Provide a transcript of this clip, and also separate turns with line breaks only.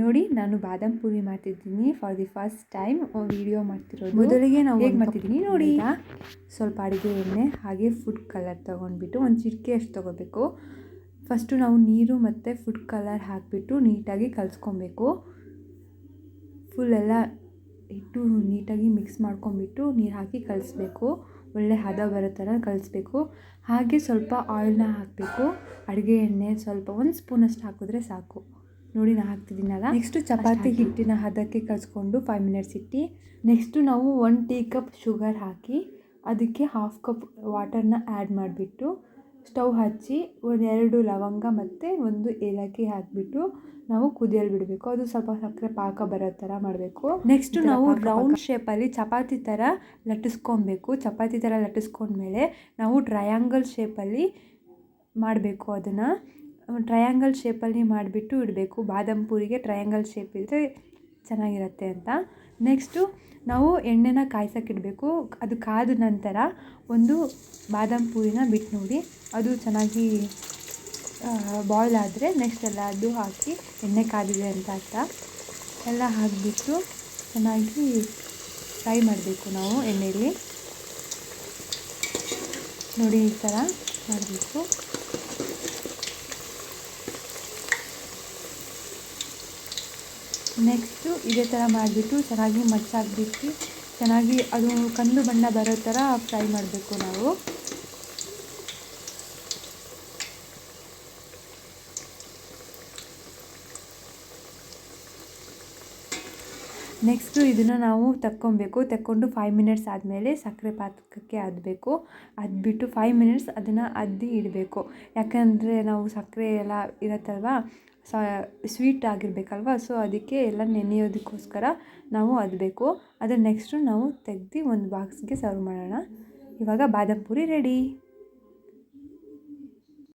ನೋಡಿ ನಾನು ಬಾದಾಮ್ ಪೂರಿ ಮಾಡ್ತಿದ್ದೀನಿ for the first time video ಮಾಡ್ತಿರೋದು. ಮೊದಲಿಗೆ ನಾವು ಹೇಗೆ ಮಾಡ್ತಿದ್ದೀನಿ ನೋಡಿ. ಸ್ವಲ್ಪ ಅಡುಗೆ ಎಣ್ಣೆ ಹಾಗೆ ಫುಡ್ ಕಲರ್ ತೊಗೊಂಡ್ಬಿಟ್ಟು ಒಂದು ಚಿಟಿಕೆ ಅಷ್ಟು ತೊಗೋಬೇಕು. ಫಸ್ಟು ನಾವು ನೀರು ಮತ್ತು ಫುಡ್ ಕಲರ್ ಹಾಕಿಬಿಟ್ಟು ನೀಟಾಗಿ ಕಲಿಸ್ಕೊಬೇಕು. ಫುಲ್ ಎಲ್ಲ ಇಟ್ಟು ನೀಟಾಗಿ ಮಿಕ್ಸ್ ಮಾಡ್ಕೊಂಬಿಟ್ಟು ನೀರು ಹಾಕಿ ಕಲಿಸ್ಬೇಕು. ಒಳ್ಳೆ ಹದ ಬರೋ ಥರ ಕಲಿಸ್ಬೇಕು. ಹಾಗೆ ಸ್ವಲ್ಪ ಆಯಿಲ್ನ ಹಾಕಬೇಕು. ಅಡುಗೆ ಎಣ್ಣೆ ಸ್ವಲ್ಪ ಒಂದು ಸ್ಪೂನಷ್ಟು ಹಾಕಿದ್ರೆ ಸಾಕು. ನೋಡಿ ನಾನು ಹಾಕ್ತಿದ್ದೀನಲ್ಲ ನೆಕ್ಸ್ಟು ಚಪಾತಿ ಹಿಟ್ಟಿನ ಹದಕ್ಕೆ ಕಲಿಸ್ಕೊಂಡು ಫೈವ್ ಮಿನಿಟ್ಸ್ ಇಟ್ಟು ನೆಕ್ಸ್ಟು ನಾವು ಒನ್ ಟೀ ಕಪ್ ಶುಗರ್ ಹಾಕಿ ಅದಕ್ಕೆ ಹಾಫ್ ಕಪ್ ವಾಟರ್ನ ಆ್ಯಡ್ ಮಾಡಿಬಿಟ್ಟು ಸ್ಟವ್ ಹಚ್ಚಿ ಒಂದೆರಡು ಲವಂಗ ಮತ್ತು ಒಂದು ಏಲಕ್ಕಿ ಹಾಕಿಬಿಟ್ಟು ನಾವು ಕುದಿಯಲ್ಲಿ ಬಿಡಬೇಕು. ಅದು ಸ್ವಲ್ಪ ಸಕ್ಕರೆ ಪಾಕ ಬರೋ ಥರ ಮಾಡಬೇಕು. ನೆಕ್ಸ್ಟು ನಾವು ರೌಂಡ್ ಶೇಪಲ್ಲಿ ಚಪಾತಿ ಥರ ಲಟ್ಟಿಸ್ಕೊಬೇಕು. ಚಪಾತಿ ಥರ ಲಟ್ಟಿಸ್ಕೊಂಡ್ಮೇಲೆ ನಾವು ಟ್ರಯಾಂಗಲ್ ಶೇಪಲ್ಲಿ ಮಾಡಬೇಕು ಅದನ್ನು. ಟ್ರಯಾಂಗಲ್ ಶೇಪಲ್ಲಿ ಮಾಡಿಬಿಟ್ಟು ಇಡಬೇಕು. ಬಾದಾಮ್ ಪೂರಿಗೆ ಟ್ರಯಾಂಗಲ್ ಶೇಪ್ ಇದ್ದರೆ ಚೆನ್ನಾಗಿರುತ್ತೆ ಅಂತ. ನೆಕ್ಸ್ಟು ನಾವು ಎಣ್ಣೆನ ಕಾಯ್ಸೋಕ್ಕಿಡಬೇಕು ಅದು ಕಾದ ನಂತರ ಒಂದು ಬಾದಾಮ್ ಪೂರಿನ ಬಿಟ್ಟು ನೋಡಿ ಅದು ಚೆನ್ನಾಗಿ ಬಾಯ್ಲ್ ಆದರೆ ನೆಕ್ಸ್ಟ್ ಎಲ್ಲ ಅದು ಹಾಕಿ ಎಣ್ಣೆ ಕಾದಿದೆ ಅಂತ ಅರ್ಥ. ಎಲ್ಲ ಹಾಕಿಬಿಟ್ಟು ಚೆನ್ನಾಗಿ ಫ್ರೈ ಮಾಡಬೇಕು ನಾವು ಎಣ್ಣೆಯಲ್ಲಿ ನೋಡಿ ಈ ಥರ ಮಾಡಬೇಕು ನೆಕ್ಸ್ಟು ಇದೇ ಥರ ಮಾಡಿಬಿಟ್ಟು ಚೆನ್ನಾಗಿ ಮಚ್ಚಾಕ್ಬಿಟ್ಟು ಚೆನ್ನಾಗಿ ಅದು ಕಂದು ಬಣ್ಣ ಬರೋ ಥರ ಫ್ರೈ ಮಾಡಬೇಕು ನಾವು. ನೆಕ್ಸ್ಟು ಇದನ್ನು ನಾವು ತಕ್ಕೊಬೇಕು. ತಕ್ಕೊಂಡು ಫೈವ್ ಮಿನಿಟ್ಸ್ ಆದಮೇಲೆ ಸಕ್ಕರೆ ಪಾಕಕ್ಕೆ ಅದ್ದಬೇಕು ಅದ್ಬಿಟ್ಟು ಫೈವ್ ಮಿನಿಟ್ಸ್ ಅದನ್ನು ಅದ್ದಿ ಇಡಬೇಕು. ಯಾಕಂದರೆ ನಾವು ಸಕ್ಕರೆ ಎಲ್ಲ ಇರುತ್ತಲ್ವ? ಸ ಸ್ವೀಟ್ ಆಗಿರಬೇಕಲ್ವ? ಸೊ ಅದಕ್ಕೆ ಎಲ್ಲ ನೆನೆಯೋದಕ್ಕೋಸ್ಕರ ನಾವು ಅದಬೇಕು. ಅದನ್ನು ನೆಕ್ಸ್ಟು ನಾವು ತೆಗ್ದು ಒಂದು ಬಾಕ್ಸ್ಗೆ ಸರ್ವ್ ಮಾಡೋಣ. ಇವಾಗ ಬಾದಾಮ್ ಪೂರಿ ರೆಡಿ